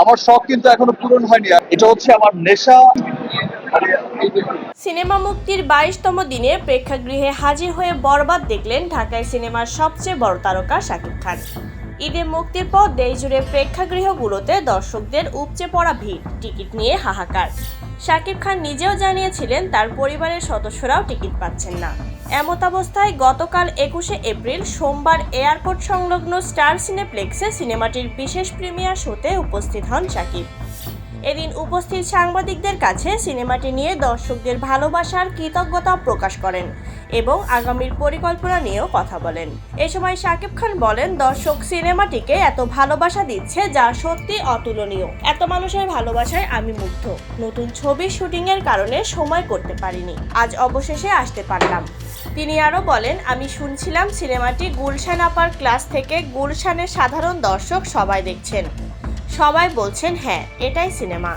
আমার শখ কিন্তু এখনও পূরণ হয়নি। এটা হচ্ছে আমার নেশা। মানে সিনেমা মুক্তির বাইশতম দিনে প্রেক্ষাগৃহে হাজির হয়ে বরবাদ দেখলেন ঢাকায় সিনেমার সবচেয়ে বড় তারকা শাকিব খান। ঈদে মুক্তির পর দেশজুড়ে প্রেক্ষাগৃহগুলোতে দর্শকদের উপচে পড়া ভিড়, টিকিট নিয়ে হাহাকার। শাকিব খান নিজেও জানিয়েছিলেন, তার পরিবারের সদস্যরাও টিকিট পাচ্ছেন না। এমত অবস্থায় গতকাল একুশে এপ্রিল সোমবার এয়ারপোর্ট সংলগ্ন স্টার সিনেপ্লেক্সে সিনেমাটির বিশেষ প্রিমিয়ার শোতে উপস্থিত হন শাকিব এদিন উপস্থিত সাংবাদিকদের কাছে সিনেমাটি নিয়ে দর্শকদের ভালোবাসার কৃতজ্ঞতা প্রকাশ করেন এবং আগামীর পরিকল্পনা নিয়েও কথা বলেন। এ সময় শাকিব খান বলেন, দর্শক সিনেমাটিকে এত ভালোবাসা দিচ্ছে যা সত্যি অতুলনীয়। এত মানুষের ভালোবাসায় আমি মুগ্ধ। নতুন ছবির শুটিংয়ের কারণে সময় করতে পারিনি। আজ অবশেষে আসতে পারলাম। তিনি আরও বলেন, আমি শুনছিলাম সিনেমাটি গুলশান আপার ক্লাস থেকে গুলশানের সাধারণ দর্শক সবাই দেখছেন। সবাই বলছেন হ্যাঁ এটাই সিনেমা।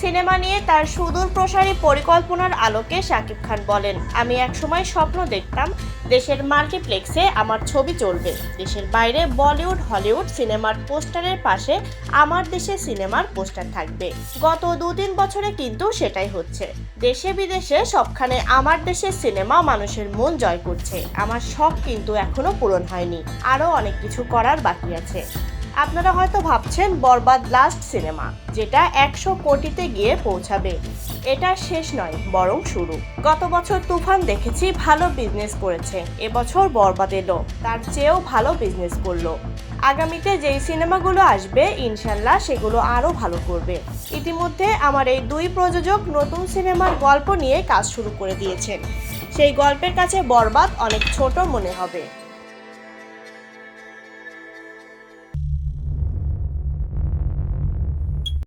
সিনেমা নিয়ে তার সুদূর প্রসারী পরিকল্পনার আলোকে শাকিব খান বলেন, আমি একসময় স্বপ্ন দেখতাম দেশের মাল্টিপ্লেক্সে আমার ছবি চলবে। দেশের বাইরে বলিউড, হলিউড সিনেমার পোস্টারের পাশে আমার দেশে সিনেমার পোস্টার থাকবে। গত দু তিন বছরে কিন্তু সেটাই হচ্ছে। দেশে বিদেশে সবখানে আমার দেশের সিনেমা মানুষের মন জয় করছে। আমার শখ কিন্তু এখনও পূরণ হয়নি। আরও অনেক কিছু করার বাকি আছে। আপনারা হয়তো ভাবছেন বরবাদ লাস্ট সিনেমা যেটা একশো কোটিতে গিয়ে পৌঁছাবে। এটা শেষ নয়, বরং শুরু। গত বছর তুফান দেখেছি ভালো বিজনেস করেছে, এবছর বরবাদ এলো, তার চেয়েও ভালো বিজনেস করল। আগামীতে যেই সিনেমাগুলো আসবে, ইনশাল্লাহ সেগুলো আরও ভালো করবে। ইতিমধ্যে আমার এই দুই প্রযোজক নতুন সিনেমার গল্প নিয়ে কাজ শুরু করে দিয়েছেন। সেই গল্পের কাছে বরবাদ অনেক ছোট মনে হবে।